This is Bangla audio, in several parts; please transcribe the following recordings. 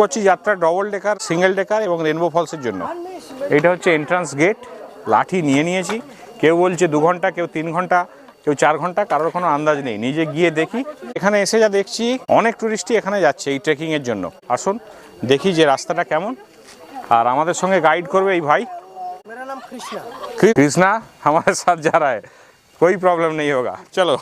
করছি যাত্রা ডবল ডেকার সিঙ্গেল ডেকার এবং রেনবো ফলসের জন্য। এটা হচ্ছে এন্ট্রান্স গেট লাঠি নিয়ে নিয়েছি। কেউ বলছে দু ঘণ্টা কেউ তিন ঘণ্টা কেউ চার ঘণ্টা কারোর কোনো আন্দাজ নেই। নিজে গিয়ে দেখি। এখানে এসে যা দেখছি অনেক টুরিস্টই এখানে যাচ্ছে এই ট্রেকিংয়ের জন্য। আসুন দেখি যে রাস্তাটা কেমন। আর আমাদের সঙ্গে গাইড করবে এই ভাই। কৃষ্ণা কৃষ্ণা আমাদের সাথ যারা কোই প্রবলেম নেই হোক চলো।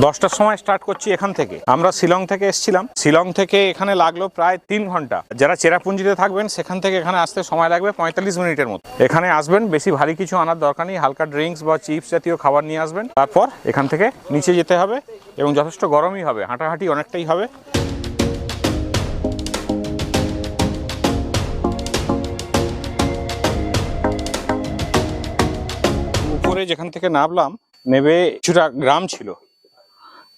দশটার সময় স্টার্ট করছি এখান থেকে। আমরা শিলং থেকে এসেছিলাম। শিলং থেকে এখানে লাগল প্রায় তিন ঘণ্টা। যারা চেরাপুঞ্জিতে থাকবেন, সেখান থেকে এখানে আসতে সময় লাগবে পঁয়তাল্লিশ মিনিটের মতো। এখানে আসবেন, বেশি ভারী কিছু আনার দরকার নেই। হালকা ড্রিঙ্কস বা চিপস জাতীয় খাবার নিয়ে আসবেন। তারপর এখান থেকে নিচে যেতে হবে এবং যথেষ্ট গরমই হবে। হাঁটাহাঁটি অনেকটাই হবে। উপরে যেখান থেকে নামলাম, নেবে কিছুটা গ্রাম ছিল।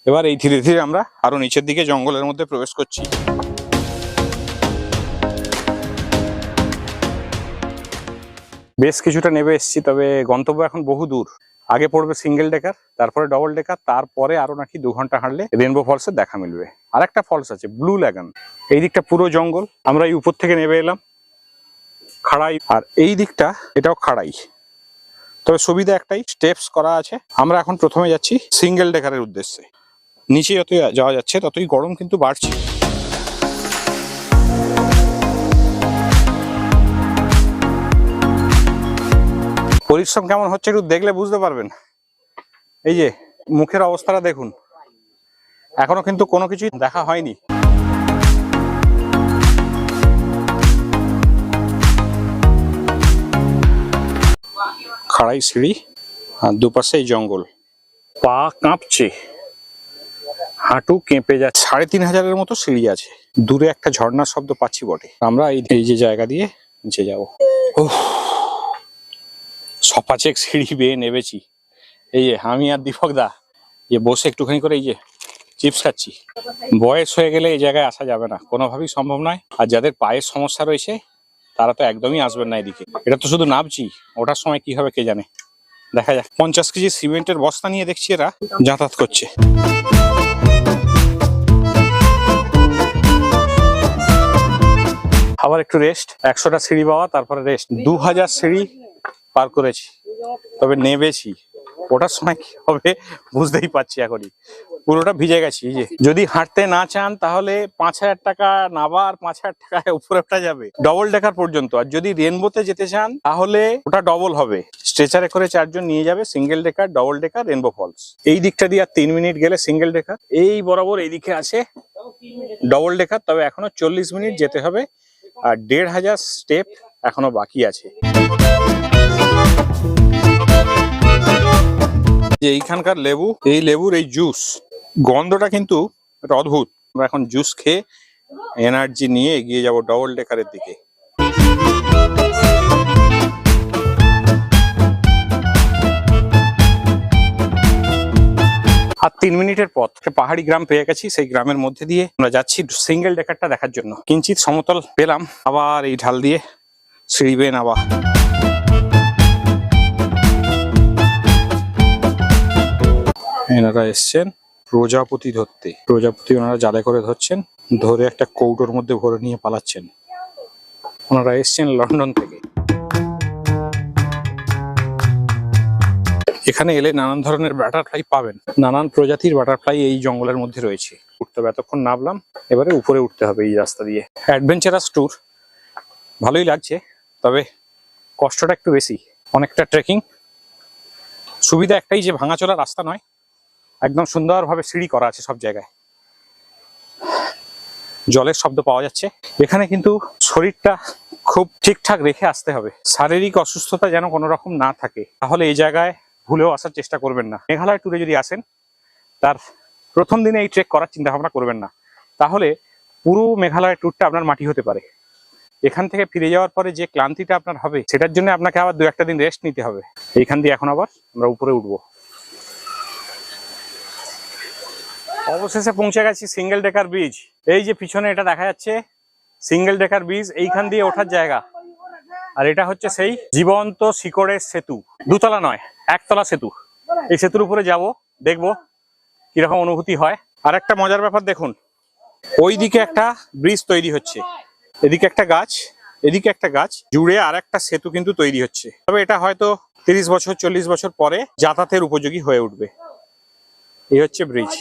এবার এই ধীরে ধীরে আমরা আরও নিচের দিকে জঙ্গলের মধ্যে প্রবেশ করছি। বেশ কিছুটা নেবে এসেছি, তবে গন্তব্য এখন বহু দূর। আগে পড়বে সিঙ্গেল ডেকার তারপরে ডবল ডেকার তারপরে আরও নাকি দু ঘণ্টা হাঁটলে রেনবো ফলসের দেখা মিলবে। আর একটা ফলস আছে ব্লু ল্যাগান এই দিকটা পুরো জঙ্গল, আমরা এই উপর থেকে নেমে এলাম। খাড়াই, আর এই দিকটা, এটাও খাড়াই। তবে সুবিধা একটাই স্টেপস করা আছে। আমরা এখন প্রথমে যাচ্ছি সিঙ্গেল ডেকারের উদ্দেশ্যে। নিচে যতই যাওয়া যাচ্ছে, ততই গরম কিন্তু বাড়ছে। পরিশ্রম কেমন হচ্ছে একটু দেখলে বুঝতে পারবেন। এই যে, মুখের অবস্থাটা দেখুন। এখনও কিন্তু কোনো কিছুই দেখা হয়নি। খাড়াই সিঁড়ি, আর দুপাশে জঙ্গল। পা কাঁপছে। হাঁটু কেঁপে যাচ্ছে সাড়ে তিন হাজারের মতো সিঁড়ি আছে। দূরে একটা ঝর্ণার শব্দ পাচ্ছি বটে। আমরা এই যে জায়গা দিয়ে নিচে যাব। ও সপাচেক সিঁড়ি বেয়ে নেবেছি এই যে আমি আর দীপক দা, যে বসে একটুখানি করে এই যে চিপস খাচ্ছি। বয়স হয়ে গেলে এই জায়গায় আসা যাবে না। কোনোভাবেই সম্ভব নয়। আর যাদের পায়ের সমস্যা রয়েছে, তারা তো একদমই আসবেন না এদিকে। এটা তো শুধু নামছি। ওটার সময় কি হবে কে জানে। দেখা যাক। পঞ্চাশ কেজি সিমেন্টের বস্তা নিয়ে দেখছি এরা যাতায়াত করছে। আবার একটু রেস্ট একশোটা সিঁড়ি পাওয়া তারপরে রেস্ট দু হাজার সিঁড়ি পার করেছি, তবে নেবেছি। ওটার সময় কি হবে বুঝতেই পারছি এখনই। পুরোটা ভিজে গেছি যে। যদি হাঁটতে না চান, তাহলে পাঁচ হাজার টাকা নাবার পাঁচ হাজার টাকায় উপরে যাবে। ডবল ডেকার পর্যন্ত। আর যদি রেনবোতে যেতে চান, তাহলে ওটা ডবল হবে। স্ট্রেচারে করে চারজন নিয়ে যাবে single decker double decker rainbow falls এই দিকটা দিয়ে আর তিন মিনিট গেলে সিঙ্গেল ডেকার এই বরাবর এইদিকে আছে ডবল ডেকার তবে এখনও চল্লিশ মিনিট যেতে হবে। আর দেড় হাজার স্টেপ এখনও বাকি আছে। যে এইখানকার লেবু, এই লেবুর এই জুস গন্ধটা কিন্তু অদ্ভুত। আমরা এখন জুস খেয়ে এনার্জি নিয়ে এগিয়ে যাব ডবল ডেকারের দিকে। আর তিন মিনিটের পথ। পাহাড়ি গ্রাম পেয়ে গেছি, সেই গ্রামের মধ্যে দিয়ে আমরা যাচ্ছি সিঙ্গেল ডেকারটা দেখার জন্য। কিঞ্চিত সমতল পেলাম, আবার এই ঢাল দিয়ে সিঁড়ি বেয়ে নামা। এনারা এসছেন প্রজাপতি ধরতে। প্রজাপতি ওনারা জালে করে ধরছেন, ধরে একটা কৌটোর মধ্যে ভরে নিয়ে পালাচ্ছেন। ওনারা এসছেন লন্ডন থেকে। এখানে এলে নানান ধরনের বাটারফ্লাই পাবেন। নানান প্রজাতির বাটারফ্লাই এই জঙ্গলের মধ্যে রয়েছে। উঠতে হবে এতক্ষণ, নামলাম। এবারে উপরে উঠতে হবে এই রাস্তা দিয়ে। অ্যাডভেঞ্চারাস ট্যুর ভালোই লাগছে, তবে কষ্টটা একটু বেশি। অনেকটা ট্রেকিং সুবিধা একটাই যে ভাঙাচোরা রাস্তা নয়, একদম সুন্দরভাবে সিঁড়ি করা আছে সব জায়গায়। জলের শব্দ পাওয়া যাচ্ছে। এখানে কিন্তু শরীরটা খুব ঠিকঠাক রেখে আসতে হবে। শারীরিক অসুস্থতা যেন কোনো রকম না থাকে। তাহলে এই জায়গায় ভুলেও আসার চেষ্টা করবেন না। মেঘালয় ট্যুরে যদি আসেন, তার প্রথম দিনে এই ট্রেক করার চিন্তা ভাবনা করবেন না। তাহলে পুরো মেঘালয় ট্যুরটা আপনার মাটি হতে পারে। এখান থেকে ফিরে যাওয়ার পরে যে ক্লান্তিটা আপনার হবে, সেটার জন্য আপনাকে আবার দু একটা দিন রেস্ট নিতে হবে। এইখান দিয়ে এখন আবার আমরা উপরে উঠবো। অবশেষে পৌঁছে গেছি সিঙ্গেল ডেকার ব্রিজ এই যে পিছনে এটা দেখা যাচ্ছে সিঙ্গেল ডেকার ব্রিজ এইখান দিয়ে ওঠার জায়গা। আর এটা হচ্ছে সেই জীবন্ত শিকড়ের সেতু। দুতলা নয় একতলা সেতু। এই সেতুর উপরে যাব, দেখব কীরকম অনুভূতি হয়। আর একটা মজার ব্যাপার দেখুন, ওইদিকে একটা ব্রিজ তৈরি হচ্ছে। এদিকে একটা গাছ, এদিকে একটা গাছ, জুড়ে আর একটা সেতু কিন্তু তৈরি হচ্ছে। তবে এটা হয়তো তিরিশ বছর, চল্লিশ বছর পরে যাতায়াতের উপযোগী হয়ে উঠবে। এই হচ্ছে ব্রিজ।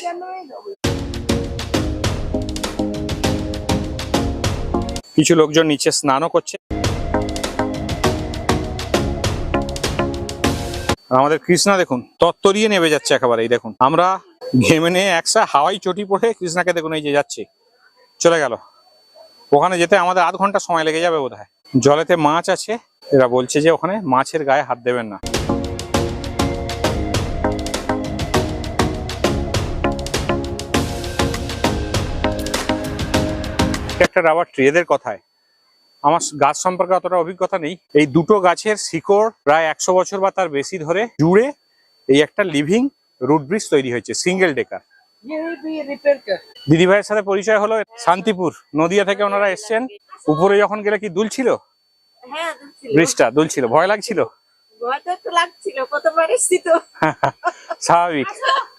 কিছু লোকজন নিচে স্নানও করছে। আমাদের কৃষ্ণা দেখুন তত্তরিয়ে নেমে যাচ্ছে একেবারে এই দেখুন। আমরা ঘেমে নিয়ে একসা হাওয়াই চটি পড়ে কৃষ্ণাকে দেখুন, এই যে যাচ্ছে। চলে গেল। ওখানে যেতে আমাদের আধ ঘণ্টা সময় লেগে যাবে বোধ জলেতে মাছ আছে, এরা বলছে যে ওখানে মাছের গায়ে হাত দেবেন না। একটা রাবার ট্রি এদের কথায়। আমার গাছ সম্পর্কে অতটা অভিজ্ঞতা নেই। এই দুটো গাছের শিকড় প্রায় একশো বছর বা তার বেশি ধরে জুড়ে এই একটা লিভিং রুট ব্রিজ তৈরি হয়েছে সিঙ্গেল ডেকার। দিদি ভাইয়ের সাথে পরিচয় হলো শান্তিপুর নদিয়া থেকে ওনারা এসছেন। উপরে যখন গেলে কি দুলছিল ব্রিজটা দুলছিল ভয় লাগছিল? স্বাভাবিক।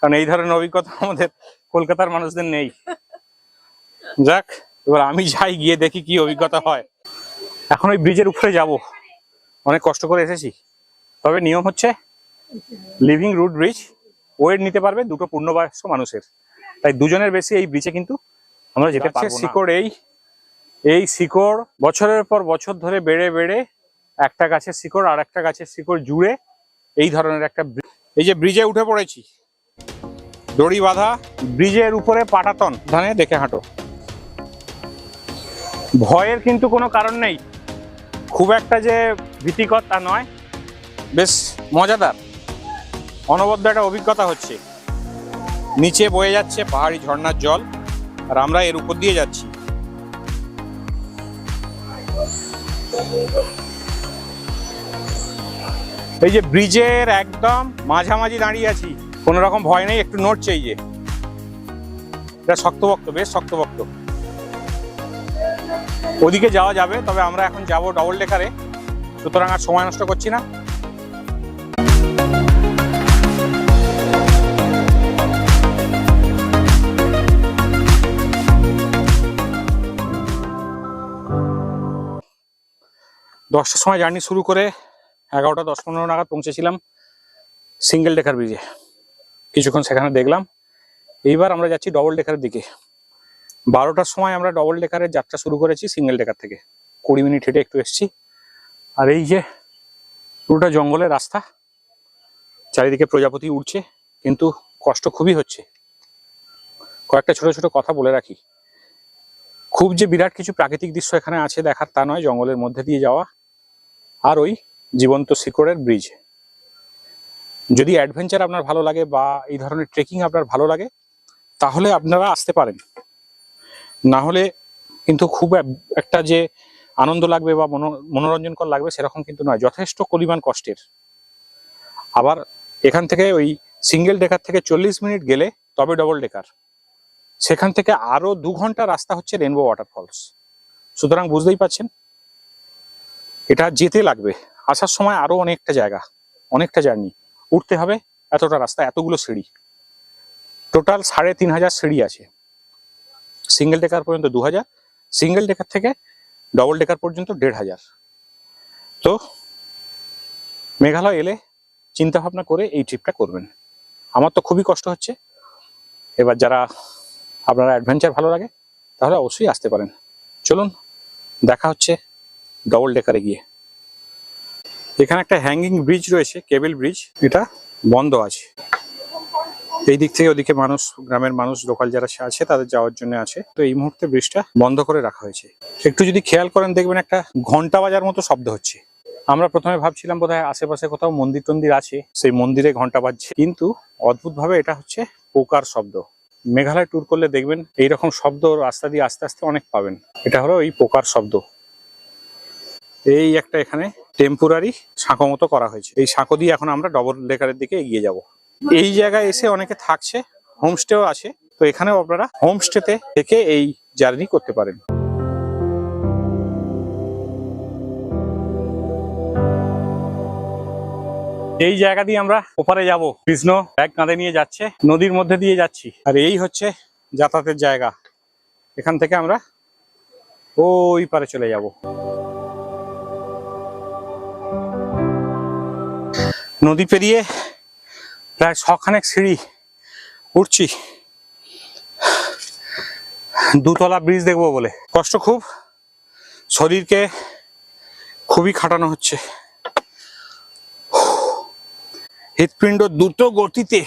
কারণ এই ধরনের অভিজ্ঞতা আমাদের কলকাতার মানুষদের নেই। যাক এবার আমি যাই গিয়ে দেখি কি অভিজ্ঞতা হয়। এখন ওই ব্রিজের উপরে যাব। অনেক কষ্ট করে এসেছি। তবে নিয়ম হচ্ছে লিভিং রুট ব্রিজ ওয়েট নিতে পারবে দুটো পূর্ণবয়স্ক মানুষের। তাই দুজনের বেশি এই ব্রিজে কিন্তু আমরা যেতে পারব না। শিকড় এই এই শিকড় বছরের পর বছর ধরে বেড়ে বেড়ে একটা গাছের শিকড় আর একটা গাছের শিকড় জুড়ে এই ধরনের একটা এই যে ব্রিজে উঠে পড়েছি। দড়ি বাঁধা ব্রিজের উপরে পাটাতন। ধানে দেখে হাঁটো। ভয়ের কিন্তু কোনো কারণ নেই। খুব একটা যে ভীতিকর তা নয়। বেশ মজাদার। অনবদ্য একটা অভিজ্ঞতা হচ্ছে। নিচে বয়ে যাচ্ছে পাহাড়ি ঝর্ণার জল, আর আমরা এর উপর দিয়ে যাচ্ছি। এই যে ব্রিজের একদম মাঝামাঝি দাঁড়িয়ে আছি, কোনো রকম ভয় নেই, একটু নড়ছে এই যে। এটা শক্তভক্ত বেশ শক্তভক্ত ওদিকে যাওয়া যাবে, তবে আমরা এখন যাব ডবল ডেকারে সুতরাং আর সময় নষ্ট করছি না। দশটার সময় জার্নি শুরু করে এগারোটা, দশ, পনেরো নাগাদ পৌঁছেছিলাম সিঙ্গেল ডেকার ব্রিজে কিছুক্ষণ সেখানে দেখলাম। এইবার আমরা যাচ্ছি ডবল ডেকারের দিকে। বারোটার সময় আমরা ডবল ডেকারের যাত্রা শুরু করেছি সিঙ্গেল ডেকার থেকে। কুড়ি মিনিট হেঁটে একটু এসছি। আর এই যে পুরোটা জঙ্গলের রাস্তা, চারিদিকে প্রজাপতি উঠছে কিন্তু কষ্ট খুবই হচ্ছে। কয়েকটা ছোট ছোট কথা বলে রাখি। খুব যে বিরাট কিছু প্রাকৃতিক দৃশ্য এখানে আছে দেখার তা নয়, জঙ্গলের মধ্যে দিয়ে যাওয়া আর ওই জীবন্ত শিকড়ের ব্রিজ যদি অ্যাডভেঞ্চার আপনার ভালো লাগে বা এই ধরনের ট্রেকিং আপনার ভালো লাগে, তাহলে আপনারা আসতে পারেন। না হলে কিন্তু খুব এক- একটা যে আনন্দ লাগবে বা মনো- মনোরঞ্জনকর লাগবে সেরকম কিন্তু নয়। যথেষ্ট পরিমাণ কষ্টের। আবার এখান থেকে ওই সিঙ্গেল ডেকার থেকে চল্লিশ মিনিট গেলে তবে ডবল ডেকার সেখান থেকে আরও দু ঘণ্টা রাস্তা হচ্ছে রেনবো ওয়াটারফলস সুতরাং বুঝতেই পাচ্ছেন এটা যেতে লাগবে। আসার সময় আরও অনেকটা জায়গা, অনেকটা জার্নি। উঠতে হবে, এতটা রাস্তা, এতগুলো সিঁড়ি। টোটাল সাড়ে তিন হাজার সিঁড়ি আছে। সিঙ্গেল ডেকার পর্যন্ত দু হাজার সিঙ্গেল ডেকার থেকে ডবল ডেকার পর্যন্ত দেড় হাজার তো মেঘালয় এলে চিন্তা ভাবনা করে এই ট্রিপটা করবেন। আমার তো খুবই কষ্ট হচ্ছে। এবার যারা আপনারা অ্যাডভেঞ্চার ভালো লাগে, তাহলে অবশ্যই আসতে পারেন। চলুন, দেখা হচ্ছে ডবল ডেকারে গিয়ে। এখানে একটা হ্যাঙ্গিং ব্রিজ রয়েছে কেবল ব্রিজ এটা বন্ধ আছে। এই দিক থেকে ওদিকে মানুষ, গ্রামের মানুষ, লোকাল যারা আছে, তাদের যাওয়ার জন্য আছে। তো এই মুহূর্তে ব্রিজটা বন্ধ করে রাখা হয়েছে। একটু যদি খেয়াল করেন, দেখবেন একটা ঘণ্টা বাজার মতো শব্দ হচ্ছে। আমরা প্রথমে ভাবছিলাম বোধহয় আশেপাশে কোথাও মন্দির টন্দির আছে, সেই মন্দিরে ঘণ্টা বাজছে। কিন্তু অদ্ভুতভাবে এটা হচ্ছে পোকার শব্দ। মেঘালয় ট্যুর করলে দেখবেন এইরকম শব্দ রাস্তা দিয়ে আস্তে আস্তে অনেক পাবেন। এটা হলো এই পোকার শব্দ। এই একটা এখানে টেম্পোরারি সাঁকো মতো করা হয়েছে। এই সাঁকো দিয়ে এখন আমরা ডবল ডেকারের দিকে এগিয়ে যাব। এই জায়গায় এসে অনেকে থাকছে হোমস্টেও আছে। তো এখানেও আপনারা হোমস্টেতে থেকে এই জার্নি করতে পারেন। এই জায়গা দিয়ে আমরা ওপারে যাব। কৃষ্ণ ব্যাগ কাঁধে নিয়ে যাচ্ছে, নদীর মধ্যে দিয়ে যাচ্ছি। আর এই হচ্ছে যাতায়াতের জায়গা। এখান থেকে আমরা ওই পারে চলে যাব। নদী পেরিয়ে প্রায় ছখানেক সিঁড়ি উঠছি দুতলা ব্রিজ দেখব বলে। কষ্ট খুব। শরীরকে খুবই খাটানো হচ্ছে। হৃৎপিণ্ড দ্রুত গতিতে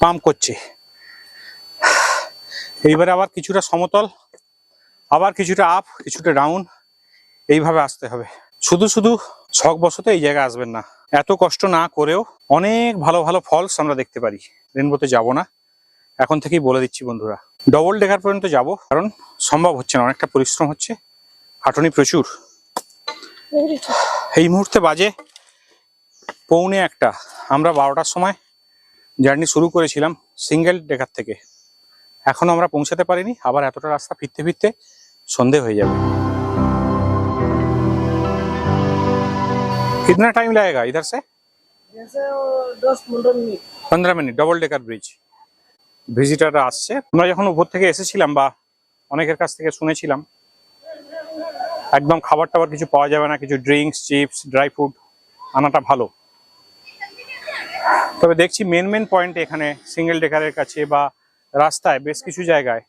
পাম্প করছে। এইবারে আবার কিছুটা সমতল, আবার কিছুটা আপ, কিছুটা ডাউন। এইভাবে আসতে হবে। শুধু শুধু শখ বশত এই জায়গায় আসবেন না। এত কষ্ট না করেও অনেক ভালো ভালো ফলস আমরা দেখতে পারি। রেনবোতে যাব না। এখন থেকেই বলে দিচ্ছি বন্ধুরা ডবল ডেকার পর্যন্ত যাব, কারণ সম্ভব হচ্ছে না, অনেকটা পরিশ্রম হচ্ছে। খাটনি প্রচুর। এই মুহূর্তে বাজে পৌনে একটা। আমরা বারোটার সময় জার্নি শুরু করেছিলাম সিঙ্গেল ডেকার থেকে। এখনও আমরা পৌঁছাতে পারিনি, আবার এতটা রাস্তা ফিরতে ফিরতে সন্ধে হয়ে যাবে। कितना टाइम लगेगा इधर से जैसे वो दस पंद्रह मिनट পনেরো মিনিট ডবল ডেকার ব্রিজ ভিজিটাররা আসছে আমরা যখন উপর থেকে এসেছিলাম বা অনেকের কাছ থেকে শুনেছিলাম একদম খাবার টাবার কিছু পাওয়া যাবে না কিছু ড্রিঙ্কস চিপস ড্রাই ফ্রুট আনাটা ভালো তবে দেখছি মেন মেন পয়েন্টে এখানে সিঙ্গেল ডেকারের কাছে বা রাস্তায় বেশ কিছু জায়গায়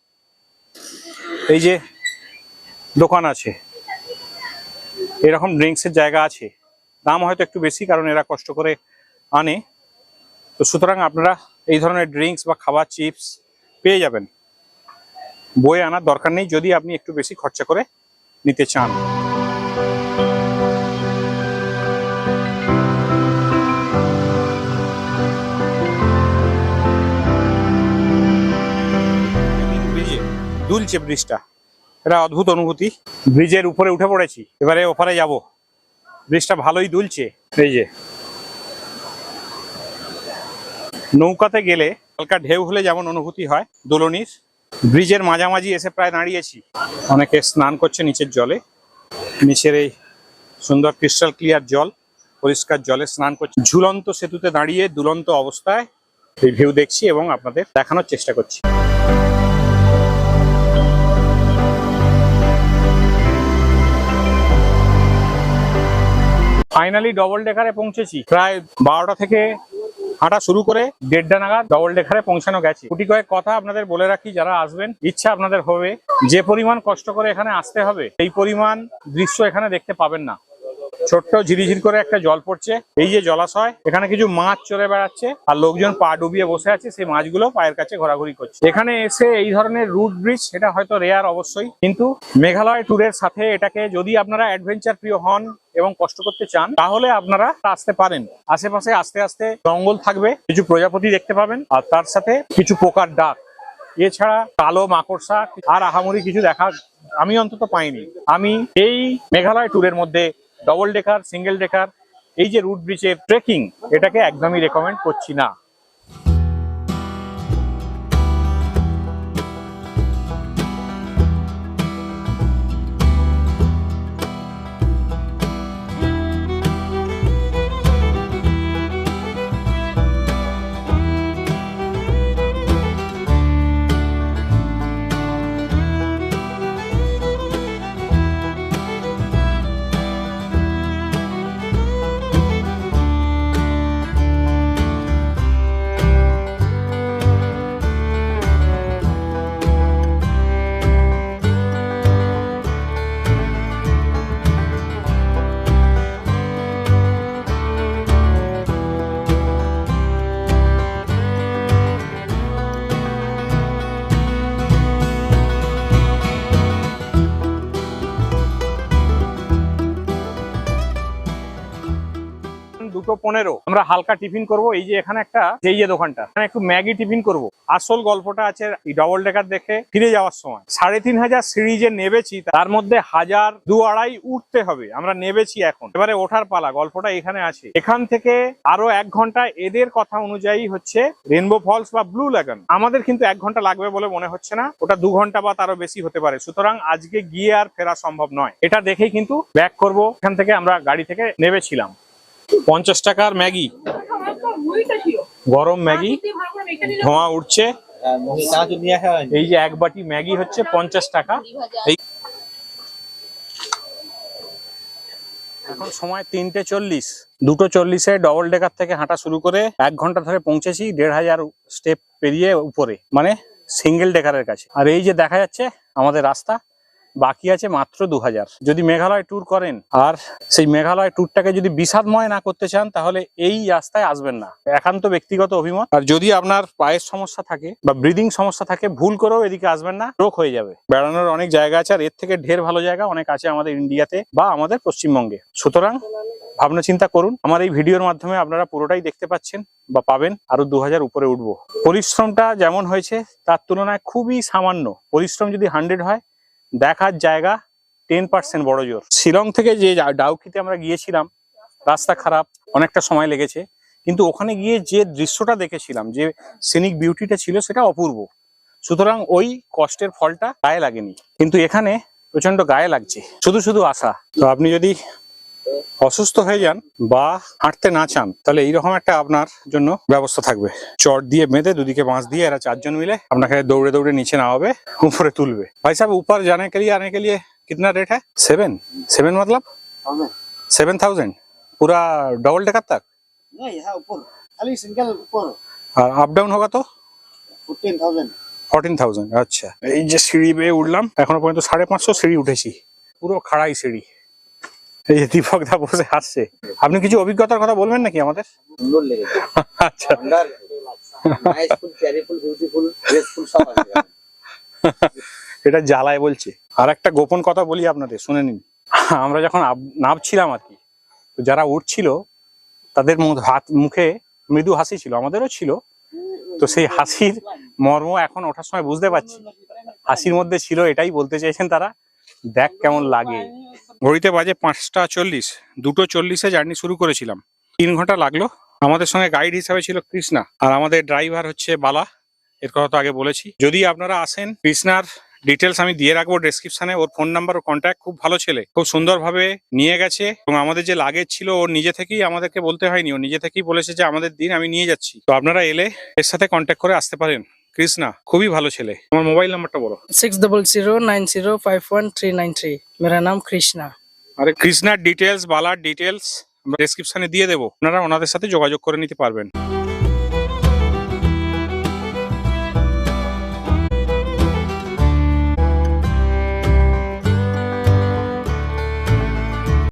এই যে দোকান আছে এরকম ড্রিঙ্কসের জায়গা আছে দাম হয়তো একটু বেশি, কারণ এরা কষ্ট করে আনে। তো সুতরাং আপনারা এই ধরনের ড্রিঙ্কস বা খাবার চিপস পেয়ে যাবেন। বয়ে আনার দরকার নেই, যদি আপনি একটু বেশি খরচা করে নিতে চান। দুলছে ব্রিজটা। এটা অদ্ভুত অনুভূতি। ব্রিজের উপরে উঠে পড়েছি। এবারে ওপারে যাব। ব্রিজটা ভালোই দুলছে। এই যে। নৌকাতে গেলে হালকা ঢেউ হলে যেমন অনুভূতি হয় দোলনির ব্রিজের মাঝামাঝি এসে প্রায় দাঁড়িয়েছি। অনেকে স্নান করছে নিচের জলে। নিচের এই সুন্দর ক্রিস্টাল ক্লিয়ার জল পরিষ্কার জলে স্নান করছে। ঝুলন্ত সেতুতে দাঁড়িয়ে দুলন্ত অবস্থায় এই ভিউ দেখছি এবং আপনাদের দেখানোর চেষ্টা করছি। ফাইনালি ডবল ডেকারে পৌঁছেছি। প্রায় বারোটা থেকে হাঁটা শুরু করে দেড়টা নাগাদ ডবল ডেকারে পৌঁছানো গেছে। কুটি কয়েক কথা আপনাদের বলে রাখি, যারা আসবেন, ইচ্ছা আপনাদের হবে। যে পরিমাণ কষ্ট করে এখানে আসতে হবে এই পরিমাণ দৃশ্য এখানে দেখতে পাবেন না। ছোট্ট ঝিরিঝির করে একটা জল পড়ছে। এই যে জলাশয়, এখানে কিছু মাছ চলে বেড়াচ্ছে আর লোকজন পা ডুবিয়ে বসে আছে। সেই মাছগুলো পায়ের কাছে ঘোরাঘুরি করছে। এখানে এসে এই ধরনের রুট ব্রিজ, সেটা হয়তো রেয়ার অবশ্যই, কিন্তু মেঘালয় ট্যুরের সাথে এটাকে যদি আপনারা অ্যাডভেঞ্চার প্রিয় হন এবং কষ্ট করতে চান, তাহলে আপনারা আসতে পারেন। আশেপাশে আস্তে আস্তে জঙ্গল থাকবে, কিছু প্রজাপতি দেখতে পাবেন, আর তার সাথে কিছু পোকার ডাক। এছাড়া কালো মাকড়সা আর আহামরি কিছু দেখা আমি অন্তত পাইনি। আমি এই মেঘালয় ট্যুরের মধ্যে ডবল ডেকার সিঙ্গেল ডেকার এই যে রুট ব্রিজের ট্রেকিং এটাকে একদমই রেকমেন্ড করছি না। পনেরো। আমরা হালকা টিফিন করব। এই যে এখানে একটা, এই যে দোকানটা। এখানে একটু ম্যাগি টিফিন করব। আসল গল্পটা আছে ডবল ডেকার দেখে ফিরে যাওয়ার সময়। সাড়ে তিন হাজার সিঁড়ি যে নেবেছি, তার মধ্যে হাজার দু আড়াই উঠতে হবে। আমরা নেবেছি এখন। এবারে ওঠার পালা, গল্পটা এখানে আছে। এখান থেকে আরও এক ঘণ্টা এদের কথা অনুযায়ী হচ্ছে রেনবো ফলস বা ব্লু ল্যাগন আমাদের কিন্তু এক ঘণ্টা লাগবে বলে মনে হচ্ছে না। ওটা দু ঘণ্টা বা তারও বেশি হতে পারে। সুতরাং আজকে গিয়ে আর ফেরা সম্ভব নয়। এটা দেখেই কিন্তু ব্যাক করব। এখান থেকে আমরা গাড়ি থেকে নেবেছিলাম। পঞ্চাশ টাকার ম্যাগি। গরম ম্যাগি। ধোঁয়া উঠছে। এই যে এক বাটি ম্যাগি হচ্ছে পঞ্চাশ টাকা। এখন সময় তিনটে চল্লিশ। দুটো চল্লিশে ডবল ডেকার থেকে হাঁটা শুরু করে এক ঘণ্টা ধরে পৌঁছেছি দেড় হাজার স্টেপ পেরিয়ে উপরে মানে সিঙ্গেল ডেকারের কাছে। আর এই যে দেখা যাচ্ছে আমাদের রাস্তা বাকি আছে মাত্র দু হাজার যদি মেঘালয় ট্যুর করেন, আর সেই মেঘালয় ট্যুরটাকে যদি বিষাদময় না করতে চান, তাহলে এই রাস্তায় আসবেন না। একান্ত ব্যক্তিগত অভিমত। আর যদি আপনার পায়ের সমস্যা থাকে বা ব্রিদিং সমস্যা থাকে, ভুল করেও এদিকে আসবেন না রোগ হয়ে যাবে। বেড়ানোর অনেক জায়গা আছে, আর এর থেকে ঢের ভালো জায়গা অনেক আছে আমাদের ইন্ডিয়াতে বা আমাদের পশ্চিমবঙ্গে। সুতরাং ভাবনা চিন্তা করুন। আমার এই ভিডিওর মাধ্যমে আপনারা পুরোটাই দেখতে পাচ্ছেন বা পাবেন। আরও দু হাজার উপরে উঠবো। পরিশ্রমটা যেমন হয়েছে, তার তুলনায় খুবই সামান্য। পরিশ্রম যদি হান্ড্রেড হয় দেখার জায়গা টেন পার্সেন্ট বড় জোর। শিলং থেকে যে ডাউকিতে আমরা গিয়েছিলাম, রাস্তা খারাপ, অনেকটা সময় লেগেছে। কিন্তু ওখানে গিয়ে যে দৃশ্যটা দেখেছিলাম, যে সিনিক বিউটিটা ছিল, সেটা অপূর্ব। সুতরাং ওই কষ্টের ফলটা গায়ে লাগেনি। কিন্তু এখানে প্রচণ্ড গায়ে লাগছে। শুধু শুধু আসা তো আপনি যদি অসুস্থ হয়ে যান বা হাঁটতে না চান তাহলে এইরকম একটা আপনার জন্য ব্যবস্থা থাকবে চট দিয়ে বেঁধে দুদিকে বাঁশ দিয়ে এরা চারজন মিলে আপনাকে দৌড়ে দৌড়ে নিচে নামাবে উপরে তুলবে ভাই সাহেব ऊपर जाने के लिए आने के लिए कितना रेट है सेवन सेवन मतलब सेवन थाउजेंड पूरा डबल डेकर तक नहीं यहाँ ऊपर खाली सिंगल ऊपर আর আপ ডাউন होगा तो फोर्टीन थाउजेंड ফোরটিন থাউজেন্ড আচ্ছা এই যে সিঁড়ি বেয়ে উঠলাম এখনো পর্যন্ত সাড়ে পাঁচশো সিঁড়ি উঠেছি পুরো খাড়াই সিঁড়ি এই যে দীপক দা বসে হাসছে। আপনি কিছু অভিজ্ঞতার কথা বলবেন নাকি আমাদের? আচ্ছা। এটা জ্বালায় বলছে। আর একটা গোপন কথা বলি আপনাদের শুনে নিন। আমরা যখন নামছিলাম আর কি তো যারা উঠছিল তাদের মুখ- হাত মুখে মৃদু হাসি ছিল আমাদেরও ছিল। তো সেই হাসির মর্ম এখন ওঠার সময় বুঝতে পারছি। হাসির মধ্যে ছিল এটাই বলতে চাইছেন তারা দেখ কেমন লাগে। ঘড়িতে বাজে পাঁচটা চল্লিশ, দুটো চল্লিশে জার্নি শুরু করেছিলাম। তিন ঘণ্টা লাগল। আমাদের সঙ্গে গাইড হিসাবে ছিল কৃষ্ণা, আর আমাদের ড্রাইভার হচ্ছে বালা। এর কথা তো আগে বলেছি। যদি আপনারা আসেন, কৃষ্ণার ডিটেলস আমি দিয়ে রাখব ডেসক্রিপশনে ওর ফোন নাম্বার ও কন্ট্যাক্ট খুব ভালো ছেলে। খুব সুন্দরভাবে নিয়ে গেছে এবং আমাদের যে লাগেজ ছিল ওর নিজে থেকেই আমাদেরকে বলতে হয়নি। ও নিজে থেকেই বলেছে যে, আমাদের দিন আমি নিয়ে যাচ্ছি। তো আপনারা এলে এর সাথে কন্ট্যাক্ট করে আসতে পারেন। কৃষ্ণা খুবই ভালো ছেলে। আমার মোবাইল নাম্বারটা বলো। Six double zero nine zero five one three nine three. মেরা নাম কৃষ্ণা। আরে কৃষ্ণার ডিটেলস বালার ডিটেলস আমরা ডেসক্রিপশনে দিয়ে দেবো। আপনারা ওনাদের সাথে যোগাযোগ করে নিতে পারবেন।